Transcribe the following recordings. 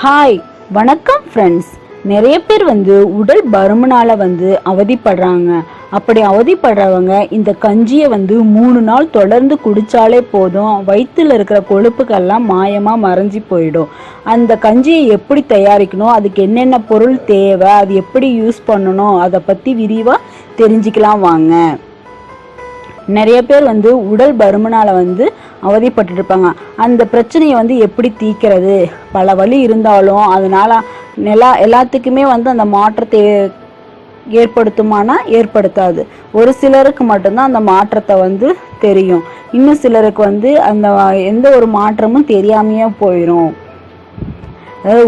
Hi வணக்கம் friends நிறைய பேர் வந்து உடல் பருமனால வந்து அவதிப்படுறாங்க. அப்படி அவதிப்படுறவங்க இந்த கஞ்சியை வந்து மூணு நாள் தொடர்ந்து குடிச்சாலே போதும். வயிற்றுல இருக்கிற கொழுப்புகள்லாம் மாயமாக மறைஞ்சி போயிடும். அந்த கஞ்சியை எப்படி தயாரிக்கணும்? அதுக்கு என்னென்ன பொருள் தேவை? அது எப்படி யூஸ் பண்ணணும்? அதை பற்றி விரிவாக தெரிஞ்சுக்கலாம் வாங்க. நிறைய பேர் வந்து உடல் பருமனால் வந்து அவதிப்பட்டு இருப்பாங்க அந்த பிரச்சனையை வந்து எப்படி தீர்க்கிறது பல வழி இருந்தாலும் அதனால் எல்லா எல்லாத்துக்குமே வந்து அந்த மாற்றத்தை ஏற்படுத்துமானா ஏற்படுத்தாது. ஒரு சிலருக்கு மட்டும்தான் அந்த மாற்றத்தை வந்து தெரியும். இன்னும் சிலருக்கு வந்து அந்த எந்த ஒரு மாற்றமும் தெரியாமையே போயிடும்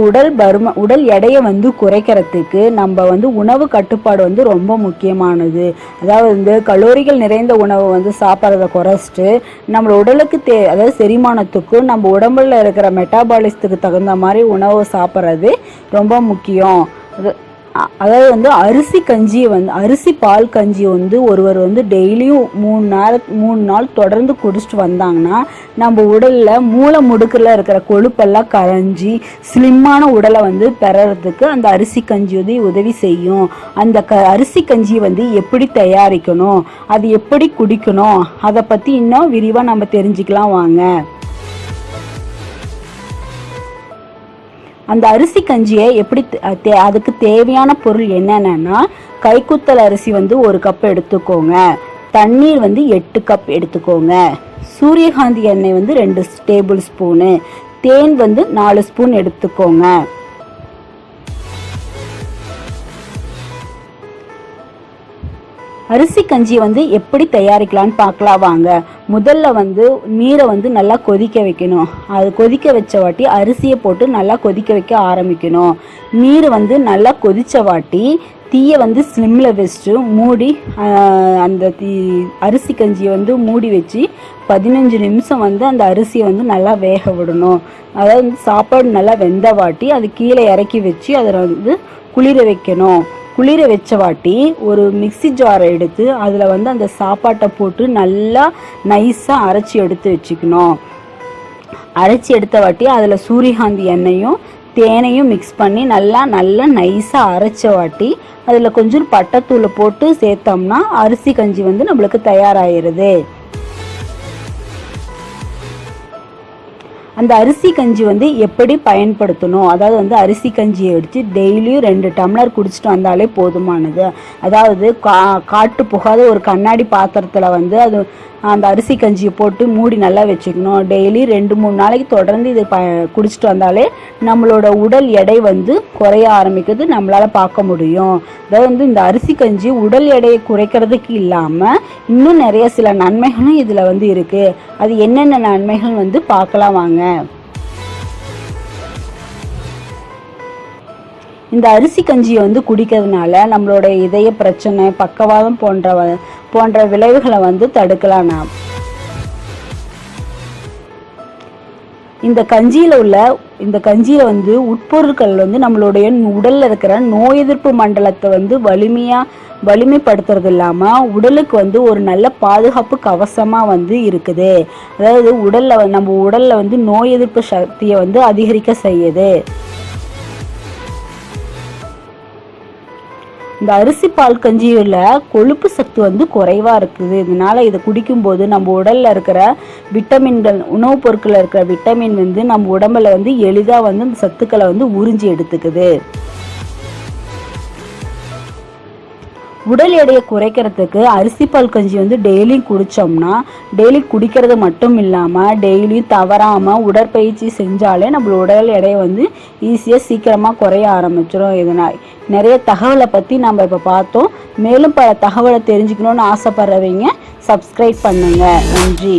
உடல் பரும உடல் எடையை வந்து குறைக்கிறதுக்கு நம்ம வந்து உணவு கட்டுப்பாடு வந்து ரொம்ப முக்கியமானது. அதாவது வந்து கலோரிகள் நிறைந்த உணவை வந்து சாப்பிட்றத குறைச்சிட்டு நம்ம உடலுக்கு தே அதாவது செரிமானத்துக்கும் நம்ம உடம்புல இருக்கிற மெட்டாபாலிசத்துக்கு தகுந்த மாதிரி உணவை சாப்பிட்றது ரொம்ப முக்கியம். அது அதாவது வந்து அரிசி கஞ்சியை வந்து அரிசி பால் கஞ்சி வந்து ஒருவர் வந்து டெய்லியும் மூணு நேர மூணு நாள் தொடர்ந்து குடிச்சிட்டு வந்தாங்கன்னா நம்ம உடலில் மூளை முடுக்கில் இருக்கிற கொழுப்பெல்லாம் கரைஞ்சி ஸ்லிம்மான உடலை வந்து பெறறதுக்கு அந்த அரிசி கஞ்சி வந்து உதவி செய்யும். அந்த க அரிசி கஞ்சி வந்து எப்படி தயாரிக்கணும் அது எப்படி குடிக்கணும் அதை பற்றி இன்னும் விரிவாக நம்ம தெரிஞ்சுக்கலாம் வாங்க. அந்த அரிசி கஞ்சியை எப்படி தே- அதுக்கு தேவையான பொருள் என்னென்னா கைக்குத்தல் அரிசி வந்து ஒரு கப் எடுத்துக்கோங்க. தண்ணீர் வந்து எட்டு கப் எடுத்துக்கோங்க. சூரியகாந்தி எண்ணெய் வந்து ரெண்டு டேபிள் ஸ்பூனு. தேன் வந்து நாலு ஸ்பூன் எடுத்துக்கோங்க. அரிசி கஞ்சி வந்து எப்படி தயாரிக்கலாம்னு பார்க்கலாம் வாங்க. முதல்ல வந்து நீரை வந்து நல்லா கொதிக்க வைக்கணும். அது கொதிக்க வச்ச வாட்டி அரிசியை போட்டு நல்லா கொதிக்க வைக்க ஆரம்பிக்கணும். நீர் வந்து நல்லா கொதிச்ச வாட்டி தீயை வந்து ஸ்லிம்மில் வச்சுட்டு மூடி அந்த தீ அரிசி கஞ்சியை வந்து மூடி வச்சு பதினஞ்சு நிமிஷம் வந்து அந்த அரிசியை வந்து நல்லா வேக விடணும். அதாவது சாப்பாடு நல்லா வெந்த வாட்டி அது கீழே இறக்கி வச்சு அதில் வந்து குளிர வைக்கணும். குளிர வச்ச வாட்டி ஒரு மிக்ஸி ஜாரை எடுத்து அதில் வந்து அந்த சாப்பாட்டை போட்டு நல்லா நைஸாக அரைச்சி எடுத்து வச்சுக்கணும். அரைச்சி எடுத்த வாட்டி அதில் சூரியகாந்தி எண்ணெயும் தேனையும் மிக்ஸ் பண்ணி நல்லா நல்லா நைஸாக அரைச்ச வாட்டி அதில் கொஞ்சம் பட்டைத்தூளை போட்டு சேர்த்தோம்னா அரிசி கஞ்சி வந்து நம்மளுக்கு தயாராகிருது அந்த அரிசி கஞ்சி வந்து எப்படி பயன்படுத்தணும்? அதாவது வந்து அரிசி கஞ்சியை எடுத்து டெய்லியும் ரெண்டு டம்ளர் குடிச்சிட்டு வந்தாலே போதுமானது. அதாவது கா காட்டு புகாத ஒரு கண்ணாடி பாத்திரத்தில் வந்து அது அந்த அரிசி கஞ்சியை போட்டு மூடி நல்லா வச்சுக்கணும். டெய்லி ரெண்டு மூணு நாளைக்கு தொடர்ந்து இதை ப குடிச்சிட்டு வந்தாலே நம்மளோட உடல் எடை வந்து குறைய ஆரம்பிக்கிறது நம்மளால் பார்க்க முடியும். அதாவது வந்து இந்த அரிசி கஞ்சி உடல் எடையை குறைக்கிறதுக்கு இல்லாமல் இன்னும் நிறைய சில நன்மைகளும் இதில் வந்து இருக்குது அது என்னென்ன நன்மைகள் வந்து பார்க்கலாம் வாங்க. இந்த அரிசி கஞ்சியை வந்து குடிக்கிறதுனால நம்மளோட இதய பிரச்சனை பக்கவாதம் போன்ற போன்ற விளைவுகளை வந்து தடுக்கலாம் நாம். இந்த கஞ்சியில் உள்ள இந்த கஞ்சியில் வந்து உட்பொருட்கள் வந்து நம்மளுடைய உடலில் இருக்கிற நோய் எதிர்ப்பு மண்டலத்தை வந்து வலிமையாக வலிமைப்படுத்துறது இல்லாமல் உடலுக்கு வந்து ஒரு நல்ல பாதுகாப்பு கவசமாக வந்து இருக்குது. அதாவது உடலில் நம்ம உடலில் வந்து நோய் எதிர்ப்பு சக்தியை வந்து அதிகரிக்க செய்யுது. இந்த அரிசி பால் கஞ்சியில் கொழுப்பு சத்து வந்து குறைவாக இருக்குது. இதனால இதை குடிக்கும்போது நம்ம உடலில் இருக்கிற விட்டமின்கள் உணவுப் பொருட்களில் இருக்கிற விட்டமின் வந்து நம்ம உடம்புல வந்து எளிதாக வந்து அந்த சத்துக்களை வந்து உறிஞ்சி எடுத்துக்குது. உடல் எடையை குறைக்கிறதுக்கு அரிசி பால் கஞ்சி வந்து டெய்லியும் குடித்தோம்னா டெய்லி குடிக்கிறது மட்டும் இல்லாமல் டெய்லியும் தவறாமல் உடற்பயிற்சி செஞ்சாலே நம்மளோட உடல் எடையை வந்து ஈஸியாக சீக்கிரமாக குறைய ஆரம்பிச்சிடும் இதனால் நிறைய தகவலை பற்றி நம்ம இப்போ பார்த்தோம். மேலும் பல தகவலை தெரிஞ்சுக்கணும்னு ஆசைப்படுறவங்க சப்ஸ்கிரைப் பண்ணுங்கள் நன்றி.